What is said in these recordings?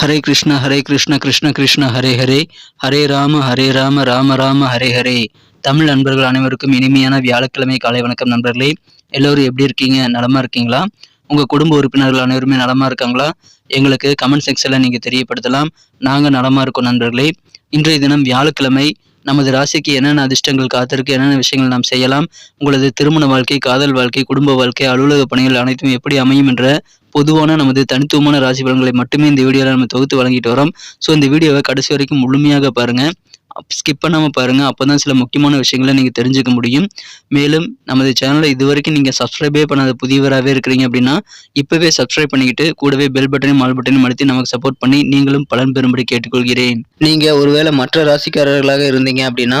ஹரே கிருஷ்ண ஹரே கிருஷ்ண கிருஷ்ண கிருஷ்ண ஹரே ஹரே. ஹரே ராம ஹரே ராம ராம ராம ஹரே ஹரே. தமிழ் நண்பர்கள் அனைவருக்கும் இனிமையான வியாழக்கிழமை காலை வணக்கம் நண்பர்களே. எல்லோரும் எப்படி இருக்கீங்க? நலமா இருக்கீங்களா? உங்க குடும்ப உறுப்பினர்கள் அனைவருமே நலமா இருக்காங்களா? எங்களுக்கு கமெண்ட் செக்ஷன்ல நீங்க தெரியப்படுத்தலாம். நாங்க நலமா இருக்கோம் நண்பர்களே. இன்றைய தினம் வியாழக்கிழமை. நமது ராசிக்கு என்னென்ன அதிர்ஷ்டங்கள் காத்திருக்கு என்னென்ன விஷயங்கள் நாம் செய்யலாம்? உங்களது திருமண வாழ்க்கை காதல் வாழ்க்கை குடும்ப வாழ்க்கை அலுவலக பணிகள் அனைத்தும் எப்படி அமையும் என்ற பொதுவான நமது தனித்துவமான ராசி பலன்களை மட்டுமே இந்த வீடியோவில் நம்ம தொகுத்து வழங்கிட்டு வரோம். ஸோ இந்த வீடியோவை கடைசி வரைக்கும் முழுமையாக பாருங்கள் ஸ்கிப் பண்ணாமல் பாருங்கள் அப்போ தான் சில முக்கியமான விஷயங்களை நீங்கள் தெரிஞ்சுக்க முடியும். மேலும் நமது சேனலை இது வரைக்கும் நீங்கள் சப்ஸ்கிரைபே பண்ணாத புதியவராகவே இருக்கிறீங்க அப்படின்னா இப்போவே சப்ஸ்கிரைப் பண்ணிக்கிட்டு கூடவே பெல் பட்டனையும் மால் பட்டனையும் அழுத்தி நமக்கு சப்போர்ட் பண்ணி நீங்களும் பலன் பெறும்படி கேட்டுக்கொள்கிறேன். நீங்கள் ஒருவேளை மற்ற ராசிக்காரர்களாக இருந்தீங்க அப்படின்னா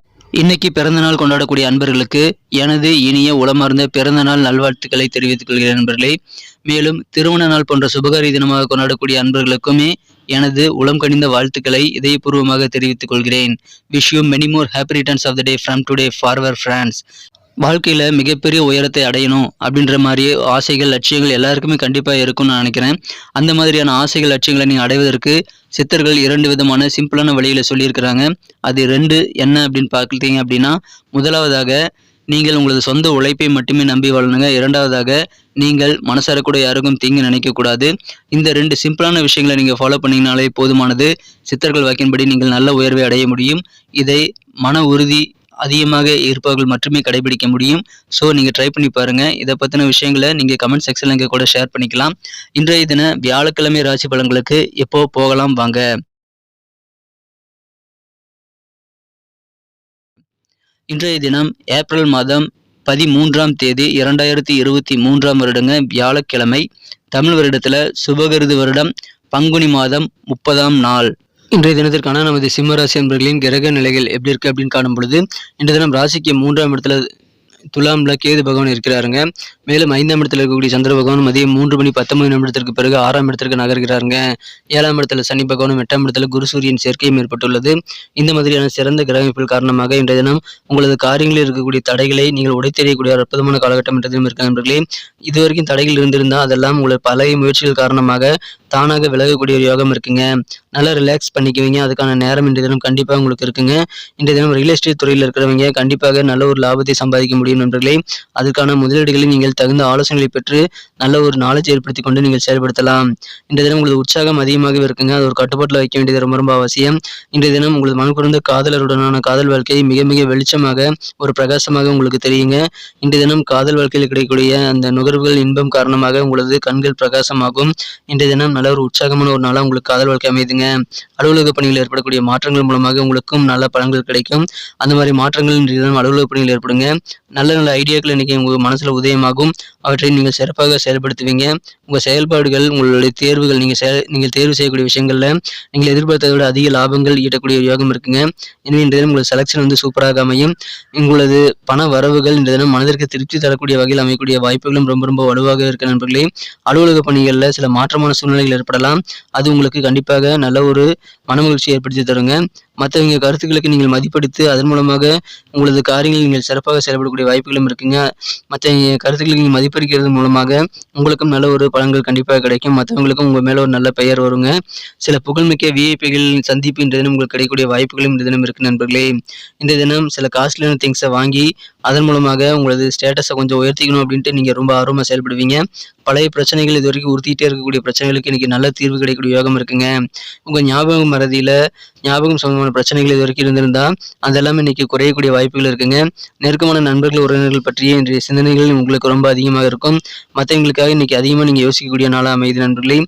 இன்னைக்கு பிறந்தநாள் கொண்டாடக்கூடிய அன்பர்களுக்கு எனது இனிய உளமார்ந்த பிறந்தநாள் நல்வாழ்த்துக்களை தெரிவித்துக் கொள்கிறேன் நண்பர்களே. மேலும் திருமண நாள் போன்ற சுபகாரி தினமாக கொண்டாடக்கூடிய அன்பர்களுக்குமே எனது உளம் கனிந்த வாழ்த்துக்களை இதயபூர்வமாக தெரிவித்துக் கொள்கிறேன். Wish you many more happy returns of the day from today forever friends வாழ்க்கையில் மிகப்பெரிய உயரத்தை அடையணும் அப்படின்ற மாதிரி ஆசைகள் லட்சியங்கள் எல்லாருக்குமே கண்டிப்பாக இருக்கும்னு நான் நினைக்கிறேன். அந்த மாதிரியான ஆசைகள் லட்சியங்களை நீங்கள் அடைவதற்கு சித்தர்கள் இரண்டு விதமான சிம்பிளான வழியில் சொல்லியிருக்கிறாங்க. அது ரெண்டு என்ன அப்படின்னு பார்க்குறீங்க அப்படின்னா முதலாவதாக நீங்கள் உங்களது சொந்த உழைப்பை மட்டுமே நம்பி வாழணுங்க. இரண்டாவதாக நீங்கள் மனசார கூட யாருக்கும் தீங்கு நினைக்கக்கூடாது இந்த ரெண்டு சிம்பிளான விஷயங்களை நீங்கள் ஃபாலோ பண்ணிங்கனாலே போதுமானது. சித்தர்கள் வாக்கின்படி நீங்கள் நல்ல உயர்வை அடைய முடியும். இதை மன உறுதி அதிகமாக இருப்பவர்கள் மட்டுமே கடைபிடிக்க முடியும். ஸோ நீங்கள் ட்ரை பண்ணி பாருங்கள் இதை பற்றின விஷயங்களை நீங்கள் கமெண்ட் செக்ஷனில் இங்கே கூட ஷேர் பண்ணிக்கலாம். இன்றைய தின வியாழக்கிழமை ராசி பலன்களுக்கு எப்போ போகலாம் வாங்க. இன்றைய தினம் ஏப்ரல் மாதம் பதிமூன்றாம் தேதி இரண்டாயிரத்தி இருபத்தி மூன்றாம் வருடங்க வியாழக்கிழமை தமிழ் வருடத்தில் சுபகிருது வருடம் பங்குனி மாதம் முப்பதாம் நாள். இன்றைய தினத்திற்கான நமது சிம்மராசி என்பர்களின் கிரக நிலைகள் எப்படி இருக்கு அப்படின்னு காணும் பொழுது இன்றைய தினம் ராசிக்கு மூன்றாம் இடத்துல துலாம்ல கேது பகவான் இருக்கிறாருங்க. மேலும் ஐந்தாம் இடத்துல இருக்கக்கூடிய சந்திர பகவான் மதியம் மூன்று மணி பத்தொன்பது நிமிடத்திற்கு பிறகு ஆறாம் இடத்திற்கு நகர்கிறாருங்க. ஏழாம் இடத்துல சனி பகவானும் எட்டாம் இடத்துல குரு சூரியன் சேர்க்கையும் ஏற்பட்டுள்ளது. இந்த மாதிரியான சிறந்த கிரகமைப்புகள் காரணமாக இன்றைய தினம் உங்களது காரியங்களில் இருக்கக்கூடிய தடைகளை நீங்கள் உடைத்தெறியக்கூடிய ஒரு அற்புதமான காலகட்டம் என்றதும் தினம் இருக்க நண்பர்களே. இதுவரைக்கும் தடைகள் இருந்திருந்தால் அதெல்லாம் உங்களது பழைய முயற்சிகள் காரணமாக தானாக விலகக்கூடிய ஒரு யோகம் இருக்குங்க. நல்லா ரிலாக்ஸ் பண்ணிக்குவீங்க. அதுக்கான நேரம் இன்றைய தினம் கண்டிப்பாக உங்களுக்கு இருக்குங்க. இன்றைய தினம் ரியல் எஸ்டேட் துறையில் இருக்கிறவங்க கண்டிப்பாக நல்ல ஒரு லாபத்தை சம்பாதிக்க முடியும். நண்பர்களே அதுக்கான முதலீடுகளை நீங்கள் தகுந்த ஆலோசனைகளை பெற்று நல்ல ஒரு நாலேஜ் ஏற்படுத்தி கொண்டு நீங்கள் செயல்படுத்தலாம். இன்றைய தினம் உங்களது உற்சாகம் அதிகமாகவே இருக்குங்க. அது ஒரு கட்டுப்பாட்டில் வைக்க வேண்டியது ரொம்ப ரொம்ப அவசியம். இன்றைய தினம் உங்களது மனக்குறந்த காதலருடனான காதல் வாழ்க்கை மிக மிக வெளிச்சமாக ஒரு பிரகாசமாக உங்களுக்கு தெரியுங்க. இன்றைய தினம் காதல் வாழ்க்கையில் கிடைக்கக்கூடிய அந்த நுகர்வுகள் இன்பம் காரணமாக உங்களது கண்கள் பிரகாசமாகும். இன்றைய தினம் நல்ல ஒரு உற்சாகமான ஒரு நாளாக உங்களுக்கு காதல் வாழ்க்கை அமைதுங்க. அலுவலக பணியில் ஏற்படக்கூடிய மாற்றங்கள் மூலமாக உங்களுக்கும் நல்ல பலன்கள் கிடைக்கும். அந்த மாதிரி மாற்றங்கள் இன்றைய தினம் அலுவலக பணியில் ஏற்படுங்க. நல்ல நல்ல ஐடியாக்கள் இன்றைக்கி உங்கள் மனசில் உதயமாகும். அவற்றை நீங்கள் சிறப்பாக செயல்படுத்துவீங்க. உங்கள் செயல்பாடுகள் உங்களுடைய தேர்வுகள் நீங்கள் செய நீங்கள் தேர்வு செய்யக்கூடிய விஷயங்களில் நீங்கள் எதிர்பார்த்ததை விட அதிக லாபங்கள் ஈட்டக்கூடிய யோகம் இருக்குங்க. எனவே இன்றைய தினம் செலெக்ஷன் வந்து சூப்பராக அமையும். உங்களது பண வரவுகள் இன்றைய தினம் மனதிற்கு திருப்தி தரக்கூடிய வகையில் அமையக்கூடிய வாய்ப்புகளும் ரொம்ப ரொம்ப வலுவாக இருக்க நண்பர்களே. அலுவலக பணிகளில் சில மாற்றமான சூழ்நிலைகள் ஏற்படலாம். அது உங்களுக்கு கண்டிப்பாக நல்ல ஒரு மனமகிழ்ச்சி ஏற்படுத்தி தருங்க. மற்றவங்க கருத்துக்களுக்கு நீங்கள் மதிப்படுத்து அதன் மூலமாக உங்களது காரியங்களில் நீங்கள் சிறப்பாக செயல்படக்கூடிய வாய்ப்புகளும் இருக்குங்க. மற்றவங்க கருத்துக்களுக்கு நீங்கள் மதிப்பளிக்கிறது மூலமாக உங்களுக்கும் நல்ல ஒரு பலன்கள் கண்டிப்பாக கிடைக்கும். மற்றவங்களுக்கும் உங்கள் மேலே ஒரு நல்ல பெயர் வருங்க. சில புகழ்மிக்க விஐபிகள் சந்திப்பு இன்றைய தினம் உங்களுக்கு கிடைக்கக்கூடிய வாய்ப்புகளும் இந்த தினம் இருக்கு நண்பர்களே. இந்த தினம் சில காஸ்ட்லியான திங்ஸை வாங்கி அதன் மூலமாக உங்களது ஸ்டேட்டஸை கொஞ்சம் உயர்த்திக்கணும் அப்படின்ட்டு நீங்கள் ரொம்ப ஆர்வமாக செயல்படுவீங்க. பழைய பிரச்சனைகள் இது வரைக்கும் உறுத்திட்டே இருக்கக்கூடிய பிரச்சனைகளுக்கு இன்னைக்கு நல்ல தீர்வு கிடைக்கக்கூடிய யோகம் இருக்குங்க. உங்கள் ஞாபகம் மறதியில் ஞாபகம் விதமான பிரச்சனைகள் இது வரைக்கும் இருந்திருந்தா அதெல்லாம் இன்னைக்கு குறையக்கூடிய வாய்ப்புகள் இருக்குங்க. நெருக்கமான நண்பர்கள் உறவினர்கள் பற்றிய இன்றைய சிந்தனைகள் உங்களுக்கு ரொம்ப அதிகமாக இருக்கும். மற்றவங்களுக்காக இன்னைக்கு அதிகமாக நீங்கள் யோசிக்கக்கூடிய நாளாக அமைதி நண்பர்களே.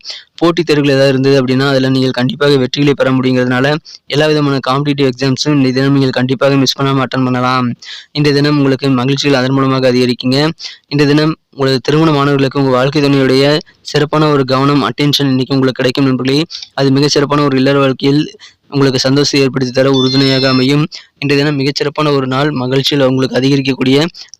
போட்டித் தேர்வுகள் ஏதாவது இருந்தது அப்படின்னா அதில் நீங்கள் கண்டிப்பாக வெற்றிகளை பெற முடியுங்கிறதுனால எல்லா விதமான காம்படிட்டிவ் எக்ஸாம்ஸும் இந்த தினம் நீங்கள் கண்டிப்பாக மிஸ் பண்ணாமல் அட்டன் பண்ணலாம். இந்த தினம் உங்களுக்கு மகிழ்ச்சிகள் அதன் மூலமாக அதிகரிக்குங்க. இந்த தினம் உங்களது திருமணமானவர்களுக்கு உங்கள் வாழ்க்கை துணையுடைய சிறப்பான ஒரு கவனம் அட்டென்ஷன் இன்னைக்கு உங்களுக்கு கிடைக்கும் நண்பர்களே. அது மிக சிறப்பான ஒரு இல்லற வாழ்க்கையில் உங்களுக்கு சந்தோஷத்தை ஏற்படுத்தி தர உறுதுணையாக அமையும். இன்றைய தினம் மிகச்சிறப்பான ஒரு நாள். மகிழ்ச்சியில் உங்களுக்கு அதிகரிக்கக்கூடிய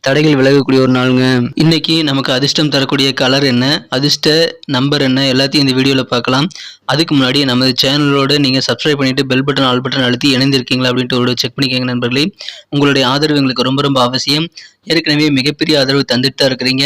தடைகள் விலகக்கூடிய ஒரு நாளுங்க. இன்னைக்கு நமக்கு அதிர்ஷ்டம் தரக்கூடிய கலர் என்ன? அதிர்ஷ்ட நம்பர் என்ன? எல்லாத்தையும் இந்த வீடியோவில் பார்க்கலாம். அதுக்கு முன்னாடி நமது சேனலோட நீங்கள் சப்ஸ்கிரைப் பண்ணிட்டு பெல் பட்டன் ஆல் பட்டன் அழுத்தி இணைந்திருக்கீங்களா அப்படின்ட்டு ஒரு செக் பண்ணிக்கோங்க நண்பர்களே. உங்களுடைய ஆதரவு எங்களுக்கு ரொம்ப ரொம்ப அவசியம். ஏற்கனவே மிகப்பெரிய ஆதரவு தந்துட்டு தான் இருக்கிறீங்க.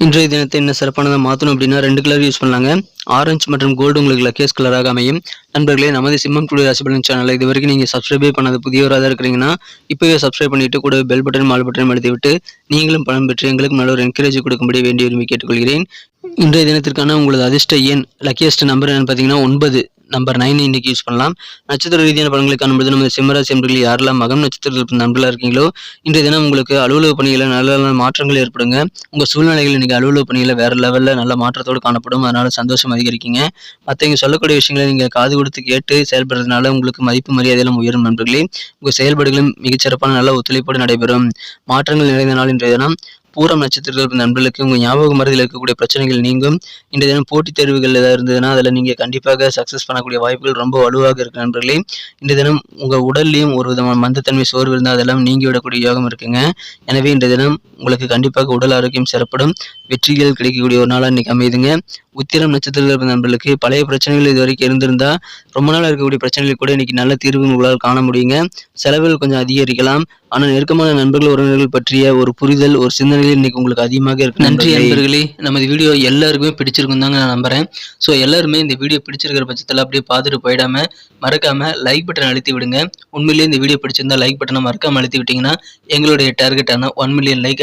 இன்றைய தினத்தை என்ன சிறப்பானதை மாற்றணும் அப்படின்னா ரெண்டு கலர் யூஸ் பண்ணாங்க ஆரஞ்சு மற்றும் கோல்டு உங்களுக்கு லக்கேஸ் கலராக அமையும். நண்பர்களே நமது சிம்மம் குழு ராசிபலன் சேனலை இது வரைக்கும் நீங்கள் சப்ஸ்கிரைபே பண்ணாத புதியவராக தான் இருக்கிறீங்கன்னா இப்போவே சப்ஸ்கிரைப் பண்ணிட்டு கூட பெல் பட்டன் மால் பட்டன் அழுத்தி விட்டு நீங்களும் பணம் பெற்று எங்களுக்கு நல்ல ஒரு என்கரேஜ் கொடுக்கும்படி வேண்டிய உரிமை கேட்டுக்கொள்கிறேன். இன்றைய தினத்திற்கான உங்களது அதிர்ஷ்ட எண் லக்கியஸ்ட் நம்பர் என்னன்னு பார்த்தீங்கன்னா ஒன்பது. நம்பர் நைன் இன்னைக்கு யூஸ் பண்ணலாம். நட்சத்திர ரீதியான பலன்களை காணும்போது நம்ம சிம்மராசி என்பர்கள் யாரெல்லாம் மகம் நட்சத்திரத்தில் நண்பர்களாக இருக்கீங்களோ இன்றைய தினம் உங்களுக்கு அலுவலக பணிகளில் நல்ல நல்ல மாற்றங்கள் ஏற்படுங்க. உங்கள் சூழ்நிலைகள் இன்னைக்கு அலுவலக பணிகளில் வேறு லெவலில் நல்ல மாற்றத்தோடு காணப்படும். அதனால் சந்தோஷம் அதிகரிக்கீங்க. மற்றவங்க சொல்லக்கூடிய விஷயங்களை நீங்கள் காது கொடுத்து கேட்டு செயல்படுறதுனால உங்களுக்கு மதிப்பு மரியாதையெல்லாம் உயரும் நண்பர்களே. உங்கள் செயல்பாடுகளும் மிகச்சிறப்பான நல்ல ஒத்துழைப்போடு நடைபெறும். மாற்றங்கள் நிறைந்த நாள் இன்றைய தினம். பூரம் நட்சத்திரத்தில் நண்பர்களுக்கு உங்கள் ஞாபக மருதில் இருக்கக்கூடிய பிரச்சனைகள் நீங்கும். இன்றைய தினம் போட்டித் தேர்வுகள் ஏதாவது இருந்ததுன்னா அதில் நீங்கள் கண்டிப்பாக சக்ஸஸ் பண்ணக்கூடிய வாய்ப்புகள் ரொம்ப வலுவாக இருக்கு நண்பர்களே. இன்றைய தினம் உங்கள் உடல்லையும் ஒரு விதமான மந்தத்தன்மை சோர்வு இருந்தால் அதெல்லாம் நீங்கி விடக்கூடிய யோகம் இருக்குங்க. எனவே இன்றைய தினம் உங்களுக்கு கண்டிப்பாக உடல் ஆரோக்கியம் சிறப்படும். வெற்றிகள் கிடைக்கக்கூடிய ஒரு நாளாக இன்னைக்கு அமையுதுங்க. உத்திரம் நட்சத்திரத்தில் இருந்த நண்பர்களுக்கு பழைய பிரச்சனைகள் இது வரைக்கும் இருந்திருந்தா ரொம்ப நாள் இருக்கக்கூடிய பிரச்சனைகள் கூட இன்னைக்கு நல்ல தீர்வு உங்களால் காண முடியுங்க. செலவுகள் கொஞ்சம் அதிகரிக்கலாம். ஆனால் நெருக்கமான நண்பர்கள் உறவினர்கள் பற்றிய ஒரு புரிதல் ஒரு சிந்தனைகள் இன்னைக்கு உங்களுக்கு அதிகமாக இருக்கு நன்றி நண்பர்களே. நமது வீடியோ எல்லாருக்குமே பிடிச்சிருக்கும் தாங்க நான் நம்புறேன். ஸோ எல்லாருமே இந்த வீடியோ பிடிச்சிருக்கிற பட்சத்தில் அப்படியே பார்த்துட்டு போயிடாம மறக்காம லைக் பட்டன் அழுத்தி விடுங்க. உண்மையிலேயே இந்த வீடியோ பிடிச்சிருந்தா லைக் பட்டனை மறக்காம அழுத்தி விட்டீங்கன்னா எங்களுடைய டார்கெட்டான ஒன் மில்லியன் லைக்